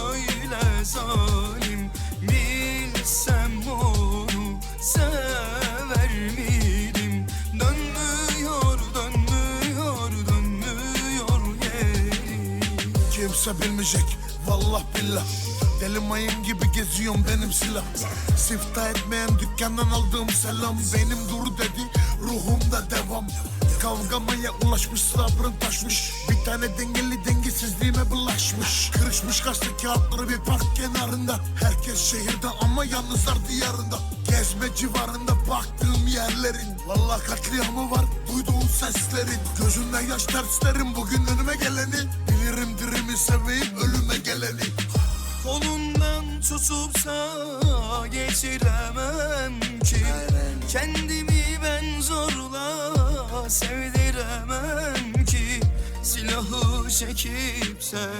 böyle zalim Bilsem onu sever miydim? Dönmüyor, dönmüyor, dönmüyor geri Kimse bilmeyecek vallah billah. Deli mayın gibi geziyorum benim silah. Sifta etmeyen dükkandan aldığım selam Benim dur dedi ruhumda devam. Kavgamaya ulaşmış sabrım taşmış. Bir tane dengeli dengesizliğime bulaşmış. Kırışmış gazete kağıtları bir park kenarında. Herkes şehirde ama yalnızlar diyarında. Gezme civarında baktığım yerlerin. Vallahi katliamı var duyduğun seslerin. Gözünde yaş terslerim bugün önüme geleni. Bilirim dirimi seveyim ölüme geleni. Kolundan tutupsa geçiremem ki. Kendimi zorla sevdiremem ki. Silahı çekipse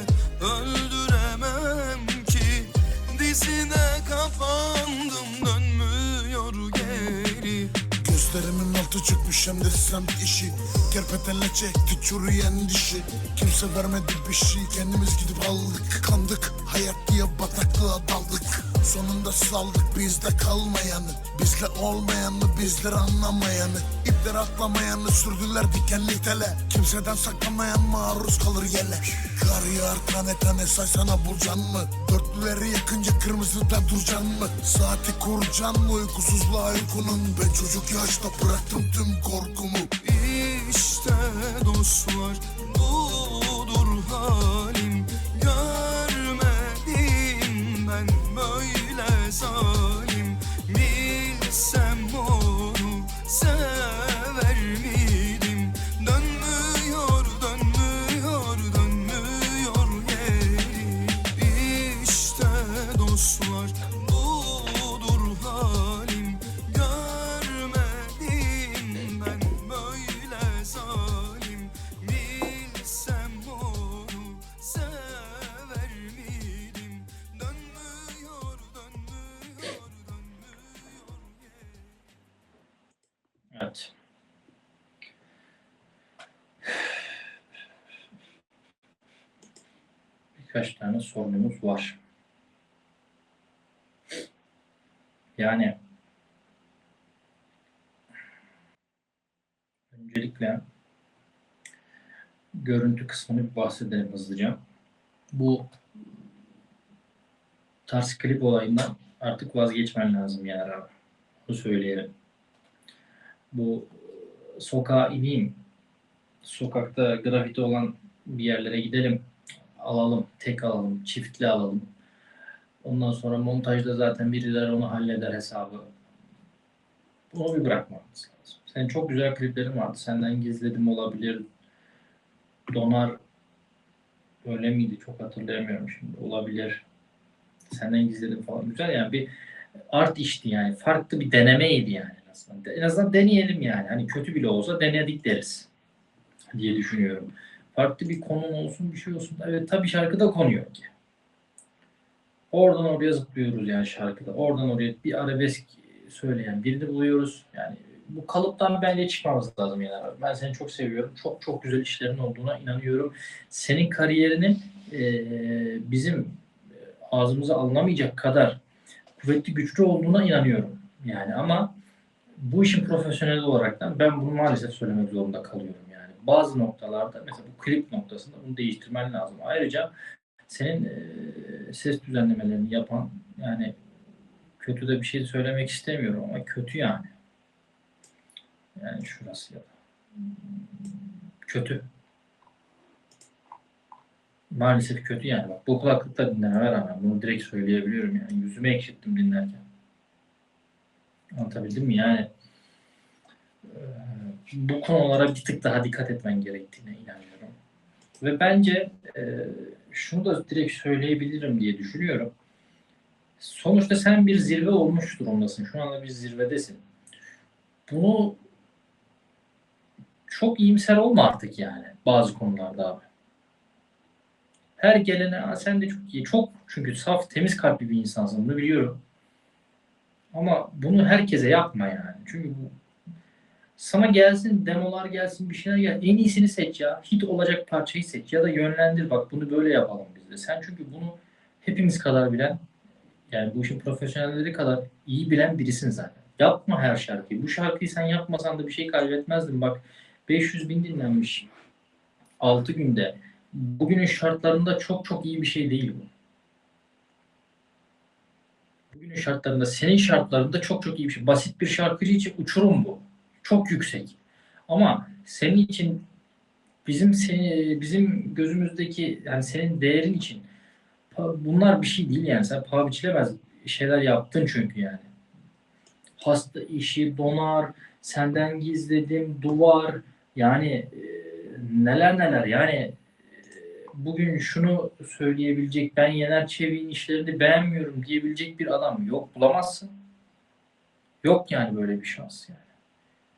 öldüremem ki. Dizine kapandım dönmüyor geri. Gözlerimin altı çıkmış hem de semt işi. Kerpetenle çekti çürüyen dişi Kimse vermedi bir şey kendimiz gidip aldık Kandık. Hayat diye bataklığa daldık Sonunda saldık bizde kalmayanı. Bizle olmayanı bizler anlamayanı. İpleri atlamayanı sürdüler dikenli tele. Kimseden saklamayan maruz kalır yele. Kar yağar tane tane saysana burcan mı? Dörtlüleri yakınca kırmızıda durcan mı? Saati kurcan mı? Uykusuzluğa uykunun Ben çocuk yaşta bıraktım tüm korkumu. İşte dostlar budur halim ben böyle zalim Bilsem onu sever miydim? Dönmüyor, dönmüyor, dönmüyor geri İşte dostlar budur Birkaç tane sorunumuz var. Yani öncelikle görüntü kısmını bahsedelim hızlıca. Bu tarz klip olayından artık vazgeçmen lazım yani abi. Bunu söyleyelim bu sokağa ineyim, sokakta grafiti olan bir yerlere gidelim, alalım, tek alalım, çiftli alalım. Ondan sonra montajda zaten birileri onu halleder hesabı. Bunu bir bırakmamız lazım. Senin çok güzel kliplerin vardı. Senden gizledim olabilir. Donar öyle miydi? Çok hatırlayamıyorum şimdi. Olabilir. Senden gizledim falan. Güzel yani bir art işti yani. Farklı bir denemeydi yani en azından. En azından deneyelim yani. Hani kötü bile olsa denedik deriz diye düşünüyorum. Farklı bir konun olsun bir şey olsun. Evet tabii şarkıda konu yok ki. Oradan oraya zıplıyoruz yani şarkıda. Oradan oraya bir arabesk söyleyen birini buluyoruz. Yani bu kalıptan bence çıkmamız lazım yani. abi. Ben seni çok seviyorum. Çok çok güzel işlerin olduğuna inanıyorum. Senin kariyerinin eee, bizim ağzımıza alınamayacak kadar kuvvetli güçlü olduğuna inanıyorum. Yani ama bu işin profesyonel olaraktan ben bunu maalesef söylemek zorunda kalıyorum. Bazı noktalarda mesela bu klip noktasında bunu değiştirmen lazım. Ayrıca senin eee, ses düzenlemelerini yapan yani kötü de bir şey söylemek istemiyorum ama kötü yani. Yani şurası ya kötü. Maalesef kötü yani. Bak bu kulaklıkla dinlememe rağmen bunu direkt söyleyebiliyorum yani. Yüzüme ekşittim dinlerken. Anlatabildim mi? Yani e, bu konulara bir tık daha dikkat etmen gerektiğine inanıyorum. Ve bence e, şunu da direkt söyleyebilirim diye düşünüyorum. Sonuçta sen bir zirve olmuş durumdasın. Şu anda bir zirvedesin. Bunu çok iyimser olma artık yani bazı konularda abi. Her gelene "Aa, sen de çok iyi. Çok çünkü saf, temiz kalpli bir insansın. Bunu biliyorum. Ama bunu herkese yapma yani. Çünkü bu sana gelsin, demolar gelsin, bir şeyler gel. En iyisini seç ya. Hit olacak parçayı seç ya da yönlendir. Bak bunu böyle yapalım biz de. Sen çünkü bunu hepimiz kadar bilen yani bu işin profesyonelleri kadar iyi bilen birisin zaten. Yapma her şarkıyı. Bu şarkıyı sen yapmasan da bir şey kaybetmezdin. Bak 500 bin dinlenmiş 6 günde. Bugünün şartlarında çok çok iyi bir şey değil bu. Bugünün şartlarında, senin şartlarında çok çok iyi bir şey. Basit bir şarkıcı için uçurum bu. Çok yüksek. Ama senin için bizim seni, bizim gözümüzdeki yani senin değerin için bunlar bir şey değil yani. Sen paha biçilemez şeyler yaptın çünkü yani. Hasta işi donar, senden gizledim, duvar yani e, neler neler yani e, bugün şunu söyleyebilecek ben Yener Çevik'in işlerini beğenmiyorum diyebilecek bir adam yok bulamazsın. Yok yani böyle bir şans yani.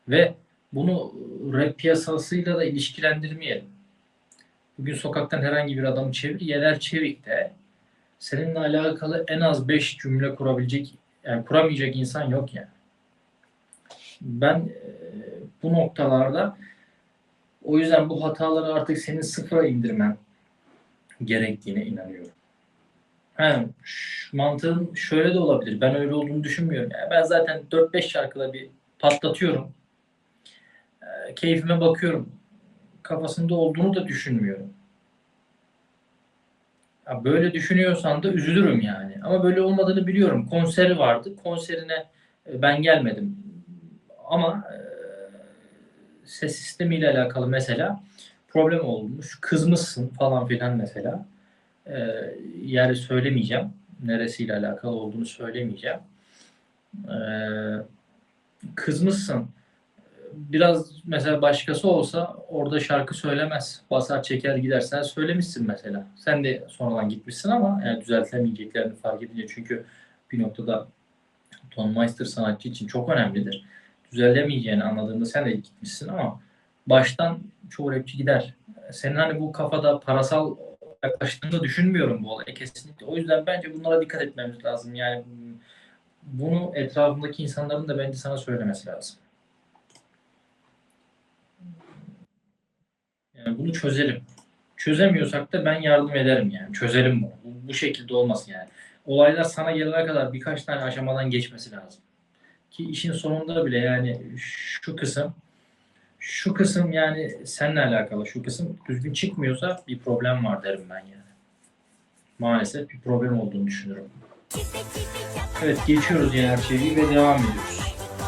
Ve bunu rap piyasasıyla da ilişkilendirmeyelim. Bugün sokaktan herhangi bir adamı çevir, Yener Çevik de seninle alakalı en az 5 cümle kurabilecek, yani kuramayacak insan yok yani. Ben e, bu noktalarda o yüzden bu hataları artık senin sıfıra indirmen gerektiğine inanıyorum. Ş- mantığın şöyle de olabilir. Ben öyle olduğunu düşünmüyorum. Yani ben zaten 4-5 şarkıda bir patlatıyorum. Keyfime bakıyorum. Kafasında olduğunu da düşünmüyorum. Ya böyle düşünüyorsan da üzülürüm yani. Ama böyle olmadığını biliyorum. Konseri vardı. Konserine e, ben gelmedim. Ama e, ses sistemiyle alakalı mesela problem olmuş. Kızmışsın falan filan mesela. E, yer söylemeyeceğim. Neresiyle alakalı olduğunu söylemeyeceğim. E, kızmışsın. Biraz mesela başkası olsa orada şarkı söylemez. Basar çeker gider. Sen söylemişsin mesela. Sen de sonradan gitmişsin ama yani düzeltilemeyeceklerini fark edince çünkü bir noktada Tonmeister sanatçı için çok önemlidir. Düzelemeyeceğini anladığında sen de gitmişsin ama baştan çoğu rapçi gider. Senin hani bu kafada parasal yaklaştığını düşünmüyorum bu olaya kesinlikle. O yüzden bence bunlara dikkat etmemiz lazım. Yani bunu etrafındaki insanların da bence sana söylemesi lazım. Yani bunu çözelim. Çözemiyorsak da ben yardım ederim yani. Çözelim bunu. Bu, bu şekilde olmasın yani. Olaylar sana gelene kadar birkaç tane aşamadan geçmesi lazım. Ki işin sonunda bile yani şu kısım şu kısım yani seninle alakalı şu kısım düzgün çıkmıyorsa bir problem var derim ben yani. Maalesef bir problem olduğunu düşünüyorum. Evet geçiyoruz Yener Çevik'i ve devam ediyoruz.